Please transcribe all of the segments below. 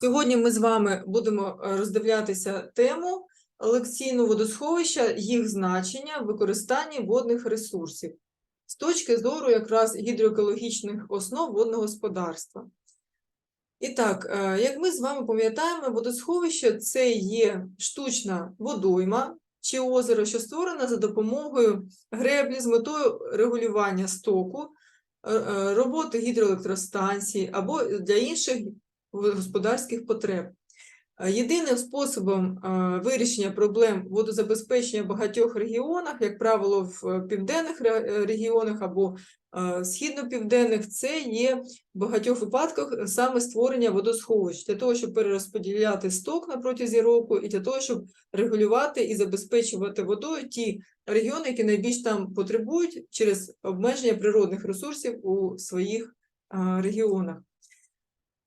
Сьогодні ми з вами будемо е, роздивлятися тему лекційну водосховища, їх значення в використанні водних ресурсів з точки зору якраз гідроекологічних основ водного господарства. І так, е, як ми з вами пам'ятаємо, водосховище це є штучна водойма чи озеро, що створена за допомогою греблі з метою регулювання стоку, роботи гідроелектростанцій або для інших господарських потреб. Е, Єдиним способом е, вирішення проблем водозабезпечення в багатьох регіонах, як правило, в е, південних е, регіонах або е, східно-південних, це є в багатьох випадках е, саме створення водосховищ для того, щоб перерозподіляти сток на протязі року, і для того, щоб регулювати і забезпечувати водою ті регіони, які найбільш там потребують через обмеження природних ресурсів у своїх е, регіонах.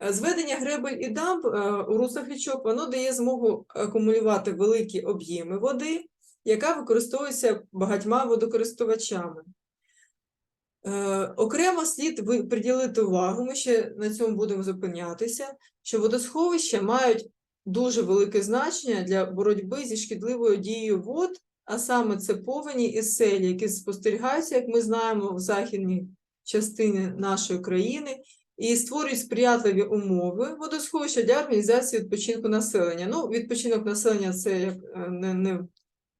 Е, Зведення гребель і дамб е, у руслах річок воно дає змогу акумулювати великі об'єми води, яка використовується багатьма водокористувачами. Окремо слід приділити увагу, ми ще на цьому будемо зупинятися, що водосховища мають дуже велике значення для боротьби зі шкідливою дією вод, а саме це повені і селі, які спостерігаються, як ми знаємо, в західній частині нашої країни, і створюють сприятливі умови водосховища для організації відпочинку населення. Ну, відпочинок населення це як е, не, не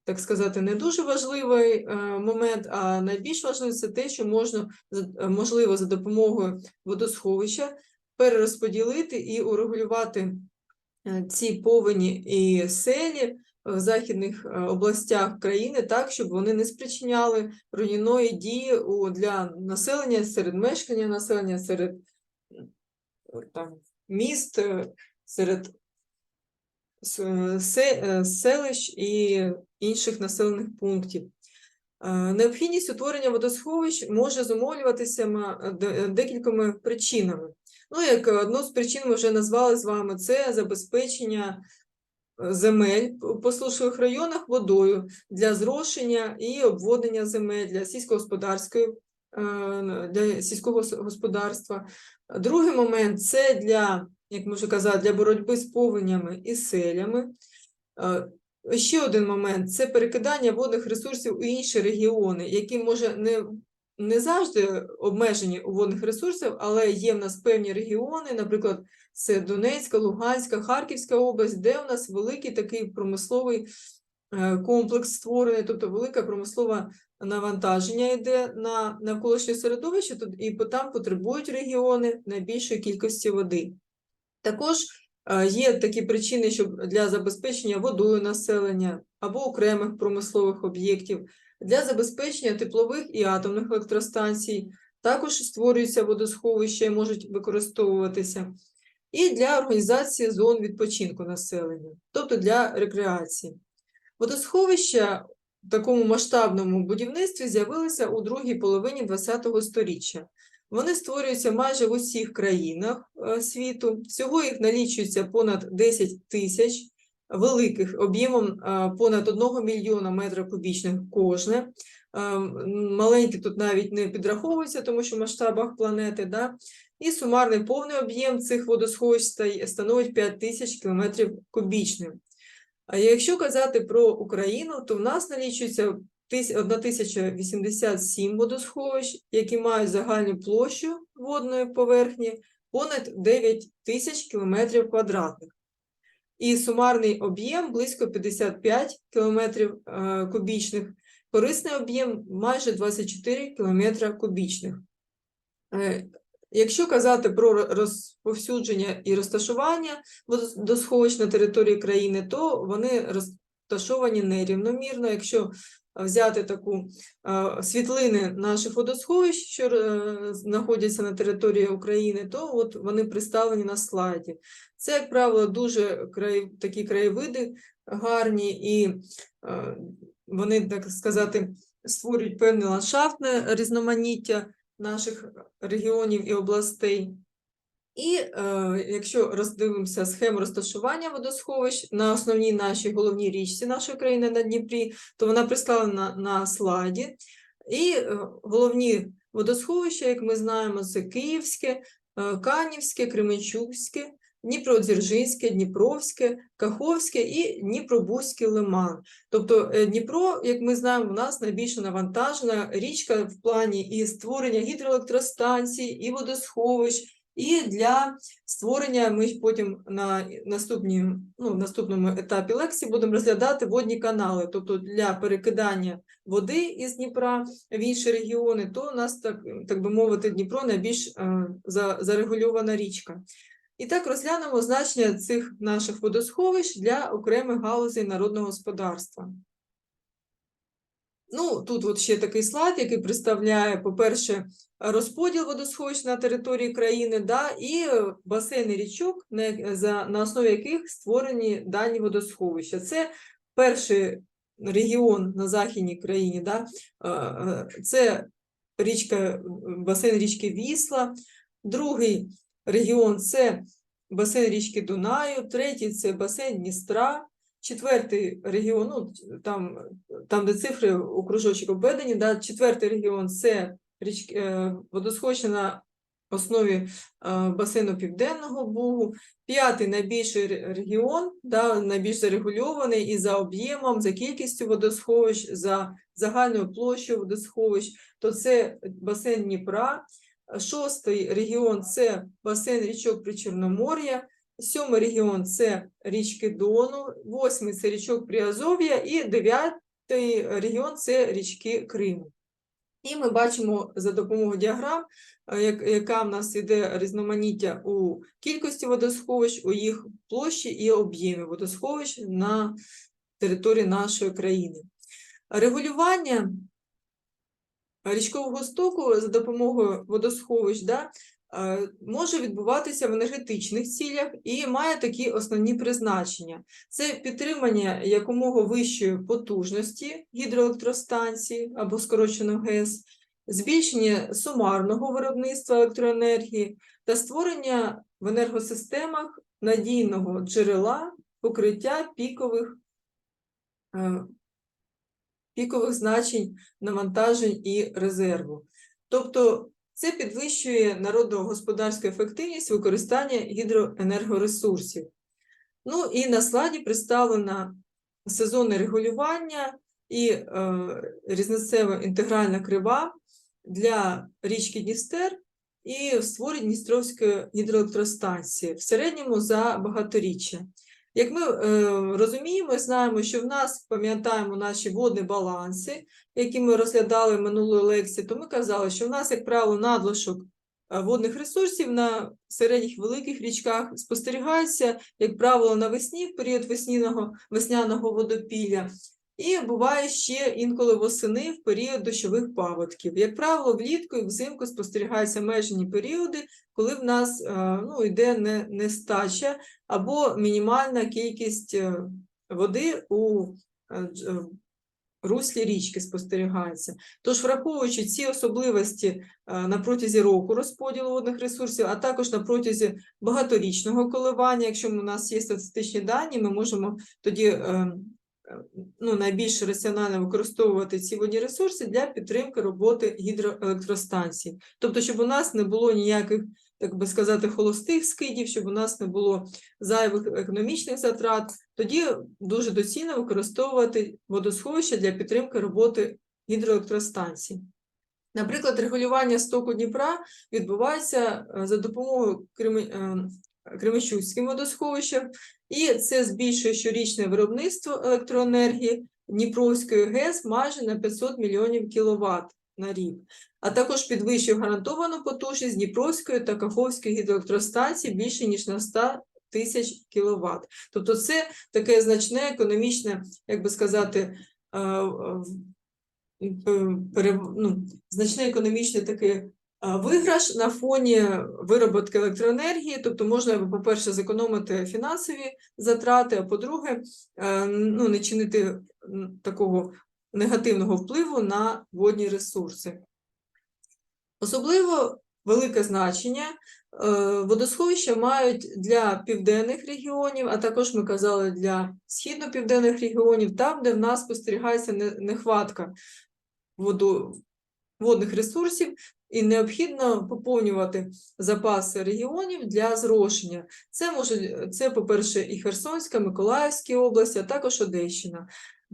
так сказати, не дуже важливий е, момент, а найбільш важливе це те, що можна е, можливо за допомогою водосховища перерозподілити і урегулювати ці повені і селі в західних е, областях країни так, щоб вони не спричиняли руйнівної дії для населення серед мешкання населення, серед там, міст, е, серед е, селищ і інших населених пунктів. Необхідність утворення водосховищ може зумовлюватися декількома причинами. Ну, як одну з причин ми вже назвали з вами, це забезпечення земель по- сушових районах водою для зрошення і обводнення земель для сільськогосподарської е, для сільського господарства. Другий момент це для, як ми вже казали, для боротьби з повенями і селями. Е, Ще один момент це перекидання водних ресурсів у інші регіони, які може не, не завжди обмежені у водних ресурсах, але є в нас певні регіони, наприклад, це Донецька, Луганська, Харківська область, де у нас великий такий промисловий е, комплекс створений, тобто велике промислове навантаження йде на навколишнє середовище, і там потребують регіони найбільшої кількості води. Також е, є такі причини, щоб для забезпечення водою населення або окремих промислових об'єктів, для забезпечення теплових і атомних електростанцій, також створюються водосховища і можуть використовуватися, і для організації зон відпочинку населення, тобто для рекреації. Водосховища в такому масштабному будівництві з'явилися у другій половині ХХ століття. Вони створюються майже в усіх країнах е, світу. Всього їх налічується понад 10 тисяч великих об'ємом е, понад 1 мільйона метрів кубічних кожне. Е, Маленькі тут навіть не підраховуються, тому що в масштабах планети. Да? І сумарний повний об'єм цих водосховищ становить 5 тисяч кілометрів кубічних. А якщо казати про Україну, то в нас налічується тис- 1087 водосховищ, які мають загальну площу водної поверхні понад 9 тисяч кілометрів квадратних. І сумарний об'єм близько 55 кілометрів е, кубічних, корисний об'єм майже 24 кілометра кубічних. Е, Якщо казати про розповсюдження і розташування водосховищ на території країни, то вони розташовані нерівномірно. Якщо взяти таку е, світлини наших водосховищ, що е, знаходяться на території України, то от вони представлені на слайді. Це, як правило, дуже край, такі краєвиди гарні, і е, вони, так сказати, створюють певне ландшафтне різноманіття наших регіонів і областей. І е, якщо роздивимося схему розташування водосховищ на основній нашій головній річці нашої країни на Дніпрі, то вона представлена на слайді. І е, головні водосховища, як ми знаємо, це Київське, е, Канівське, Кременчуцьке, Дніпродзержинське, Дніпровське, Каховське і Дніпробузький лиман. Тобто е, Дніпро, як ми знаємо, у нас найбільш навантажена річка в плані і створення гідроелектростанцій, і водосховищ, і для створення ми потім на наступній, ну, наступному етапі лекції будемо розглядати водні канали, тобто для перекидання води із Дніпра в інші регіони, то у нас так, так би мовити, Дніпро найбільш е, за- зарегульована річка. І так розглянемо значення цих наших водосховищ для окремих галузей народного господарства. Ну, тут от ще такий слайд, який представляє, по-перше, розподіл водосховищ на території країни, да, і е, басейни річок, на, основі яких створені дані водосховища. Це перший регіон на західній країні, да, е, е, це річка, басейн річки Вісла, другий регіон це басейн річки Дунаю, третій це басейн Дністра, четвертий регіон, ну, там, там де цифри у кружочок обведені, да, четвертий регіон це річки, е, водосховища на основі е, басейну Південного Бугу, п'ятий найбільший регіон, да, найбільш зарегульований і за об'ємом, за кількістю водосховищ, за загальною площею водосховищ, то це басейн Дніпра, Шостий регіон це басейн річок Причорномор'я, сьомий регіон це річки Дону, восьмий це річок Приазов'я і дев'ятий регіон це річки Криму. І ми бачимо за допомогою діаграм, е, як- яка в нас іде різноманіття у кількості водосховищ, у їх площі і об'ємі водосховищ на території нашої країни. Регулювання річкового стоку за допомогою водосховищ да, може відбуватися в енергетичних цілях і має такі основні призначення: це підтримання якомога вищої потужності гідроелектростанції або скорочено ГЕС, збільшення сумарного виробництва електроенергії та створення в енергосистемах надійного джерела покриття пікових. е, Пікових значень навантажень і резерву. Тобто це підвищує народно-господарську ефективність використання гідроенергоресурсів. Ну і на слайді представлено сезонне регулювання і е, різницева інтегральна крива для річки Дністер і в створенні Дністровської гідроелектростанції в середньому за багаторіччя. Як ми е, розуміємо, знаємо, що в нас пам'ятаємо наші водні баланси, які ми розглядали в минулої лекції, то ми казали, що в нас, як правило, надлишок е, водних ресурсів на середніх великих річках спостерігається, як правило, навесні, в період весняного, весняного водопілля, і буває ще інколи восени в період дощових паводків. Як правило, влітку і взимку спостерігаються межені періоди, коли в нас е, ну, йде не, нестача або мінімальна кількість е, води у е, руслі річки спостерігається. Тож, враховуючи ці особливості на протязі року розподілу водних ресурсів, а також на протязі багаторічного коливання, якщо у нас є статистичні дані, ми можемо тоді ну, найбільш раціонально використовувати ці водні ресурси для підтримки роботи гідроелектростанцій. Тобто, щоб у нас не було ніяких, так би сказати, холостих скидів, щоб у нас не було зайвих економічних затрат, тоді дуже доцільно використовувати водосховища для підтримки роботи гідроелектростанцій. Наприклад, регулювання стоку Дніпра відбувається е, за допомогою е, Кременчуцьким водосховищем, і це збільшує щорічне виробництво електроенергії Дніпровської ГЕС майже на 500 мільйонів кіловат на рік, а також підвищує гарантовану потужність Дніпровської та Каховської гідроелектростанцій більше ніж на 100 тисяч кіловат. Тобто це таке значне економічне, як би сказати, е, ну, значний економічний такий а, виграш на фоні вироботки електроенергії, тобто можна, по-перше, зекономити фінансові затрати, а по-друге, е, ну, не чинити такого негативного впливу на водні ресурси. Особливо велике значення е, водосховища мають для південних регіонів, а також ми казали для східно-південних регіонів, там, де в нас спостерігається нехватка воду, водних ресурсів, і необхідно поповнювати запаси регіонів для зрошення. Це може це, по-перше, і Херсонська, Миколаївська область, а також Одещина.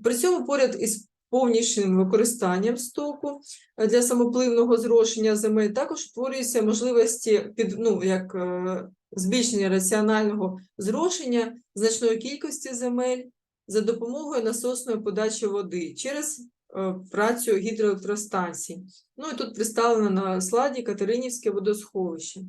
При цьому поряд із повнішнім використанням стоку для самопливного зрошення земель також створюються можливості під ну як е, збільшення раціонального зрошення значної кількості земель за допомогою насосної подачі води через працю гідроелектростанцій. Ну і тут представлено на слайді Катеринівське водосховище.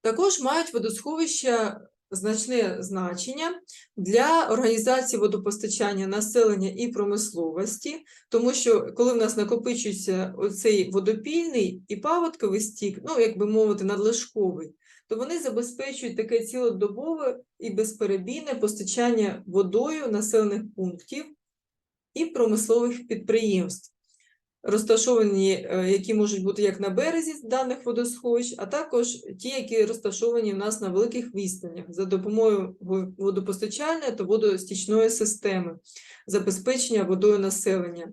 Також мають водосховища значне значення для організації водопостачання населення і промисловості, тому що коли в нас накопичується оцей водопільний і паводковий стік, ну, як би мовити, надлишковий, то вони забезпечують таке цілодобове і безперебійне постачання водою населених пунктів і промислових підприємств розташовані, е, які можуть бути як на березі даних водосховищ, а також ті, які розташовані в нас на великих відстанях за допомогою во- водопостачальної та водостічної системи забезпечення водою населення.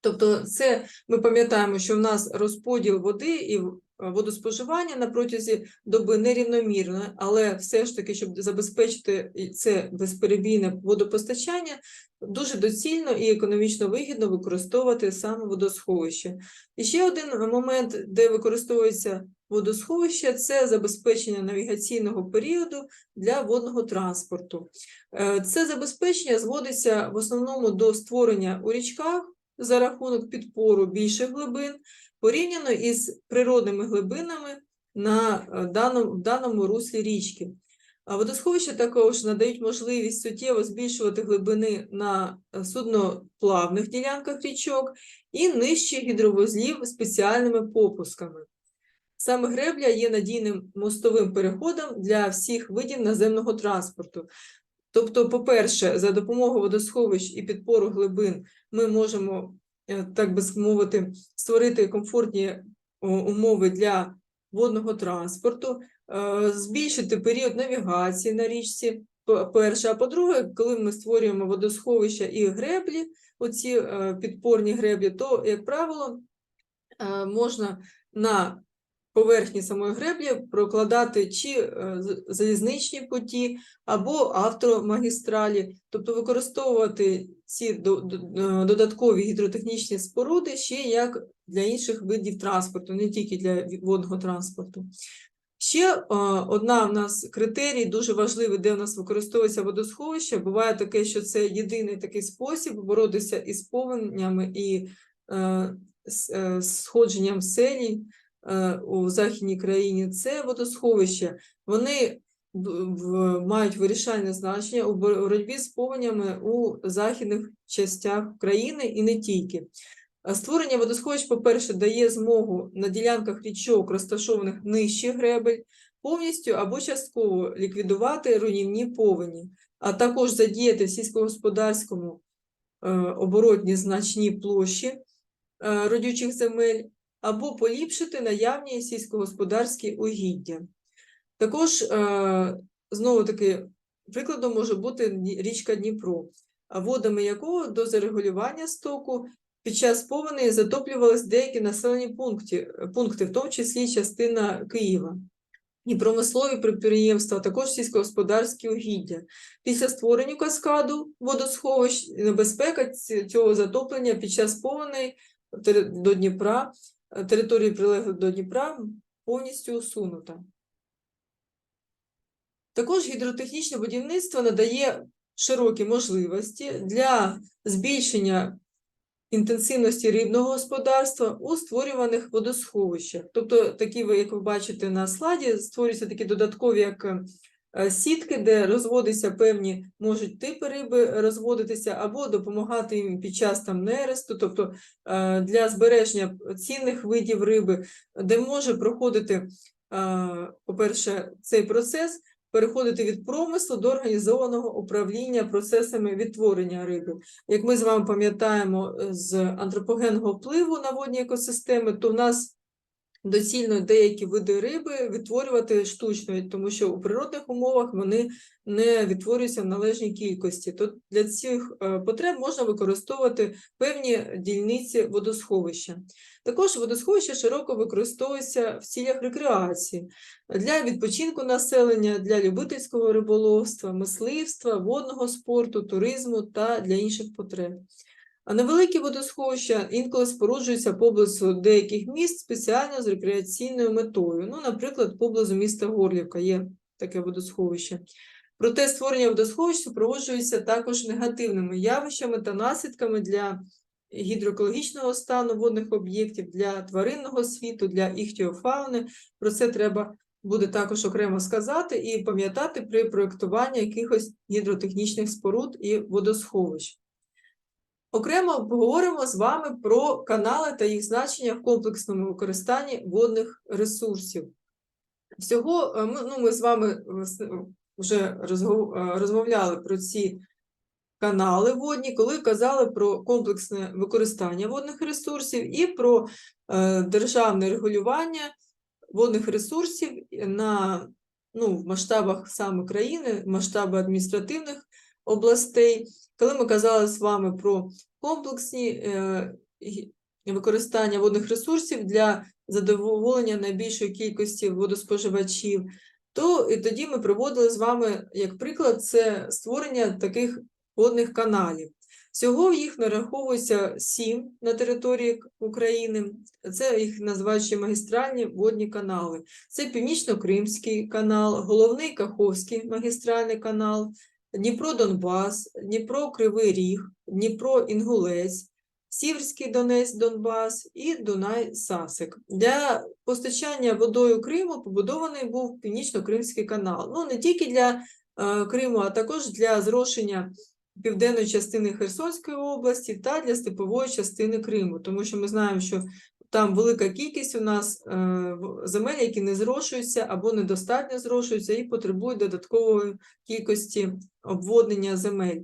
Тобто, це ми пам'ятаємо, що в нас розподіл води і водоспоживання на протязі доби нерівномірне, але все ж таки, щоб забезпечити це безперебійне водопостачання, дуже доцільно і економічно вигідно використовувати саме водосховище. І ще один момент, де використовується водосховище, це забезпечення навігаційного періоду для водного транспорту. Е, Це забезпечення зводиться в основному до створення у річках за рахунок підпору більших глибин, порівняно із природними глибинами на е, даному, в даному руслі річки. Водосховища також надають можливість суттєво збільшувати глибини на е, судноплавних ділянках річок і нижче гідровузлів спеціальними попусками. Саме гребля є надійним мостовим переходом для всіх видів наземного транспорту. Тобто, по-перше, за допомогою водосховищ і підпору глибин ми можемо, е, так би мовити, створити комфортні умови для водного транспорту, е, збільшити період навігації на річці. Перше, а по-друге, коли ми створюємо водосховища і греблі, оці е, підпорні греблі, то, як правило, е, можна на поверхні самої греблі прокладати чи е, залізничні путі або автомагістралі, тобто використовувати ці до- до- е, додаткові гідротехнічні споруди ще як для інших видів транспорту, не тільки для водного транспорту. Ще е, одна в нас критерій дуже важливий, де у нас використовується водосховище. Буває таке, що це єдиний такий спосіб боротися із повенями і е, е, сходженням селі у західній країні. Це водосховище. Вони в- в- мають вирішальне значення у боротьбі з повенями у західних частях країни і не тільки. А Створення водосховищ, по-перше, дає змогу на ділянках річок, розташованих нижче гребель, повністю або частково ліквідувати руйнівні повені, а також задіяти в сільськогосподарському е, оборотні значні площі е, родючих земель, або поліпшити наявні сільськогосподарські угіддя. Також, е, знову таки, прикладом може бути річка Дніпро, водами якого до зарегулювання стоку під час повені затоплювались деякі населені пункти, пункти, в тому числі частина Києва. І промислові підприємства, також сільськогосподарські угіддя. Після створення каскаду водосховищ небезпека цього затоплення під час повеней до Дніпра, території прилеглих до Дніпра повністю усунута. Також гідротехнічне будівництво надає широкі можливості для збільшення інтенсивності рибного господарства у створюваних водосховищах. Тобто, такі, як ви бачите на слайді, створюються такі додаткові як е, сітки, де розводяться певні можуть типи риби розводитися, або допомагати їм під час там нересту, тобто е, для збереження цінних видів риби, де може проходити, е, по-перше, цей процес переходити від промислу до організованого управління процесами відтворення риби. Як ми з вами пам'ятаємо е, з антропогенного впливу на водні екосистеми, то в нас доцільно деякі види риби відтворювати штучно, тому що у природних умовах вони не відтворюються в належній кількості. То для цих е, потреб можна використовувати певні дільниці водосховища. Також водосховище широко використовується в цілях рекреації для відпочинку населення, для любительського риболовства, мисливства, водного спорту, туризму та для інших потреб. Невеликі водосховища інколи споруджуються поблизу деяких міст спеціально з рекреаційною метою. Ну, наприклад, поблизу міста Горлівка є таке водосховище. Проте створення водосховищ супроводжується також негативними явищами та наслідками для гідроекологічного стану водних об'єктів, для тваринного світу, для іхтіофауни. Про це треба буде також окремо сказати і пам'ятати при проєктуванні якихось гідротехнічних споруд і водосховищ. Окремо поговоримо з вами про канали та їх значення в комплексному використанні водних ресурсів. Всього е, ми, ну, ми з вами е, вже е, розмовляли про ці канали водні, коли казали про комплексне використання водних ресурсів і про державне регулювання водних ресурсів на ну, в масштабах саме країни, масштаби адміністративних областей. Коли ми казали з вами про комплексні е, використання водних ресурсів для задоволення найбільшої кількості водоспоживачів, то і тоді ми приводили з вами як приклад це створення таких водних каналів. Всього їх нараховується сім на території України. Це їх називають ще магістральні водні канали. Це Північно-Кримський канал, головний Каховський магістральний канал, Дніпро-Донбас, Дніпро-Кривий Ріг, Дніпро-Інгулець, Сіверський Донець, Донбас і Дунай-Сасик. Для постачання водою Криму побудований був Північно-Кримський канал. Ну, не тільки для е, Криму, а також для зрошення південної частини Херсонської області та для степової частини Криму, тому що ми знаємо, що там велика кількість у нас е, земель, які не зрошуються або недостатньо зрошуються і потребують додаткової кількості обводнення земель.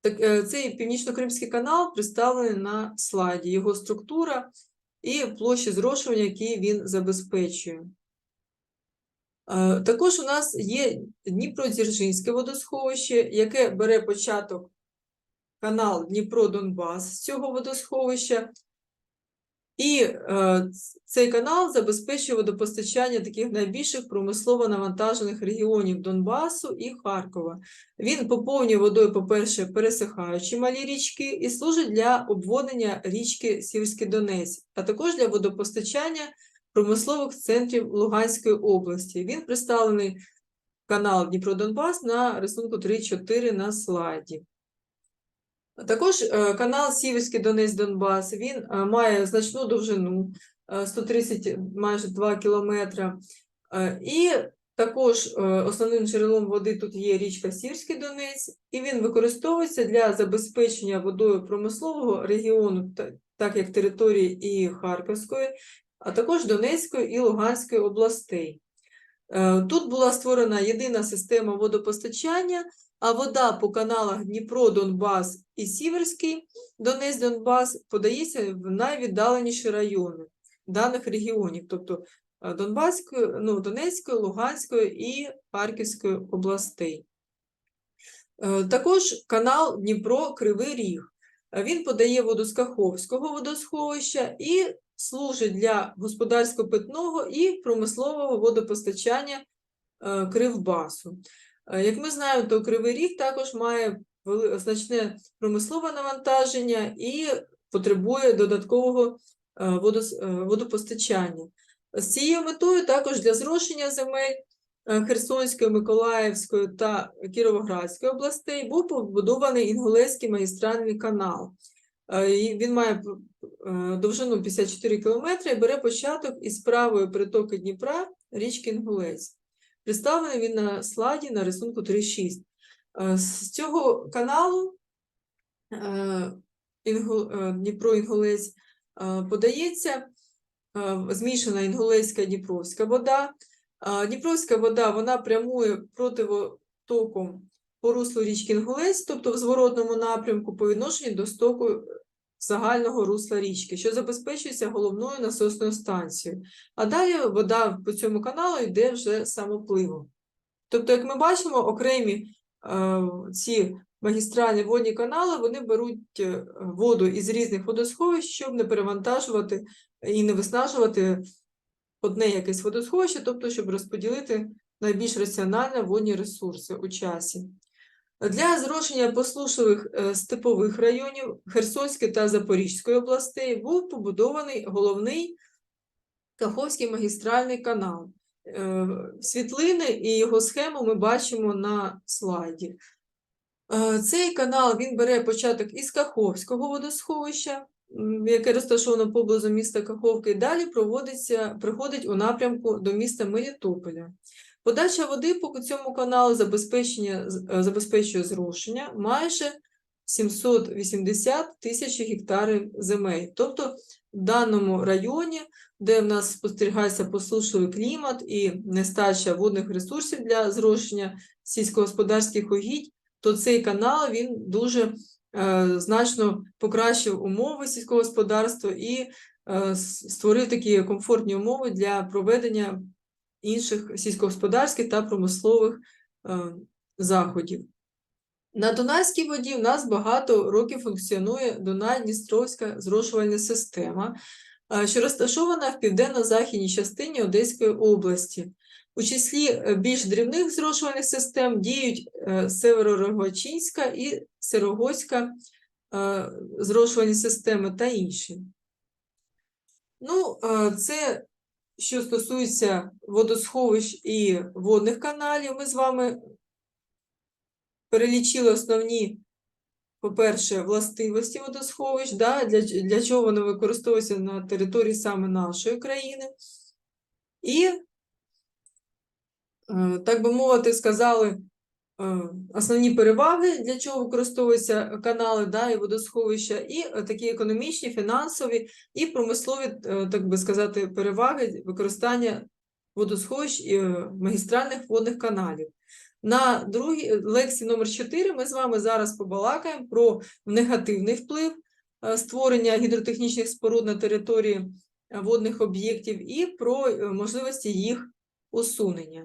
Так, е, цей північно-кримський канал представлений на слайді, його структура і площі зрошування, які він забезпечує. Е, Також у нас є Дніпродзержинське водосховище, яке бере початок канал Дніпро-Донбас з цього водосховища. І е, цей канал забезпечує водопостачання таких найбільших промислово навантажених регіонів Донбасу і Харкова. Він поповнює водою, по-перше, пересихаючі малі річки і служить для обводнення річки Сіверський Донець, а також для водопостачання промислових центрів Луганської області. Він представлений канал Дніпро-Донбас на рисунку 3.4 на слайді. Також е, канал Сіверський Донець-Донбас, він е, має значну довжину е, 130 майже 2 кілометра. Е, І також е, основним джерелом води тут є річка Сіверський Донець, і він використовується для забезпечення водою промислового регіону, так як території і Харківської, а також Донецької і Луганської областей. Е, Тут була створена єдина система водопостачання, а вода по каналах Дніпро, Донбас і Сіверський Донець, Донбас подається в найвіддаленіші райони даних регіонів, тобто е, Донбаської, ну, Донецької, Луганської і Харківської областей. Е, Також канал Дніпро-Кривий Ріг. Е, Він подає воду з Каховського водосховища і служить для господарсько-питного і промислового водопостачання Кривбасу. Як ми знаємо, то Кривий Ріг також має значне промислове навантаження і потребує додаткового е, е, водопостачання. З цією метою також для зрошення земель е, Херсонської, Миколаївської та Кіровоградської областей був побудований Інгулецький магістральний канал. Він має довжину 54 км і бере початок із правої притоки Дніпра річки Інгулець. Представлений він на слайді на рисунку 3.6. Е, З цього каналу е, е, Дніпро-Інгулець е, подається змішана інгулецька Дніпровська вода. Дніпровська вода вона прямує противотоком по руслу річки Інгулець, тобто в зворотному напрямку по відношенню до стоку загального русла річки, що забезпечується головною насосною станцією. А далі вода по цьому каналу йде вже самопливом. Тобто, як ми бачимо, окремі е, ці магістральні водні канали вони беруть е, воду із різних водосховищ, щоб не перевантажувати і не виснажувати одне якесь водосховище, тобто, щоб розподілити найбільш раціонально водні ресурси у часі. Для зрошення посушливих е, степових районів Херсонської та Запорізької областей був побудований головний Каховський магістральний канал. Е, Світлини і його схему ми бачимо на слайді. Е, Цей канал він бере початок із Каховського водосховища, яке розташовано поблизу міста Каховки, і далі проводиться, приходить у напрямку до міста Мелітополя. Подача води по цьому каналу забезпечення, е, забезпечує зрошення майже 780 тисяч гектарів земель. Тобто в даному районі, де в нас спостерігається посушливий клімат і нестача водних ресурсів для зрошення сільськогосподарських угідь, то цей канал він дуже е, значно покращив умови сільського господарства і е, створив такі комфортні умови для проведення інших сільськогосподарських та промислових е, заходів. На Дунайській воді в нас багато років функціонує Дунай-Дністровська зрошувальна система, е, що розташована в південно-західній частині Одеської області. У числі е, більш дрібних зрошувальних систем діють Северорогочинська і Сирогоська зрошувальні системи та інші. Ну, це що стосується водосховищ і водних каналів, ми з вами перелічили основні, по-перше, властивості водосховищ, да, для, для чого вони використовуються на території саме нашої країни. І, е, так би мовити, сказали основні переваги, для чого використовуються канали да, і водосховища, і е, такі економічні, фінансові і промислові, е, так би сказати, переваги використання водосховищ і е, магістральних водних каналів. На другій е, лекції номер 4 ми з вами зараз побалакаємо про негативний вплив е, створення гідротехнічних споруд на території е, водних об'єктів і про е, можливості їх усунення.